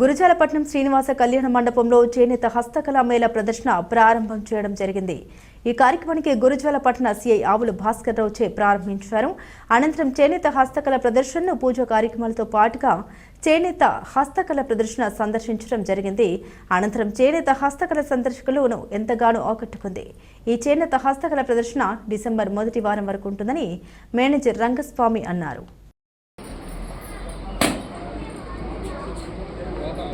గురుజాలపట్నం శ్రీనివాస కళ్యాణ మండపంలో చేనేత హస్తకళా మేళ ప్రదర్శన ప్రారంభం చేయడం జరిగింది. ఈ కార్యక్రమానికి గురుజాలపట్న సిఐ ఆవులు భాస్కర్ రావు చే ప్రారంభించారు. అనంతరం చేనేత హస్తకళ ప్రదర్శనను పూజ కార్యక్రమాలతో పాటుగా చేనేత హస్తకళ ప్రదర్శన సందర్శించడం జరిగింది. అనంతరం చేనేత హస్తకళ సందర్శకులను ఎంతగానో ఆకట్టుకుంది. ఈ చేనేత హస్తకళ ప్రదర్శన డిసెంబర్ మొదటి వారం వరకు ఉంటుందని మేనేజర్ రంగస్వామి అన్నారు.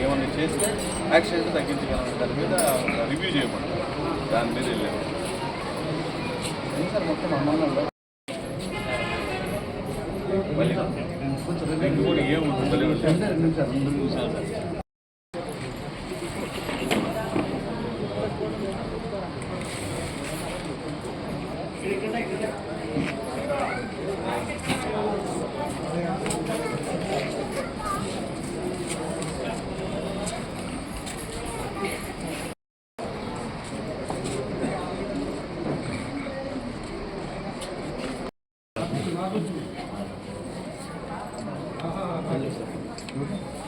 ఏమైనా చేస్తే యాక్సిడెంట్ తగ్గించగలం దాని మీద రివ్యూ చేయబడతాం దాని మీద వెళ్ళాము సార్ మొత్తం అమ్మాలంలో కూడా ఏమి ఉండలేము చూసాను Thank you. Valeu.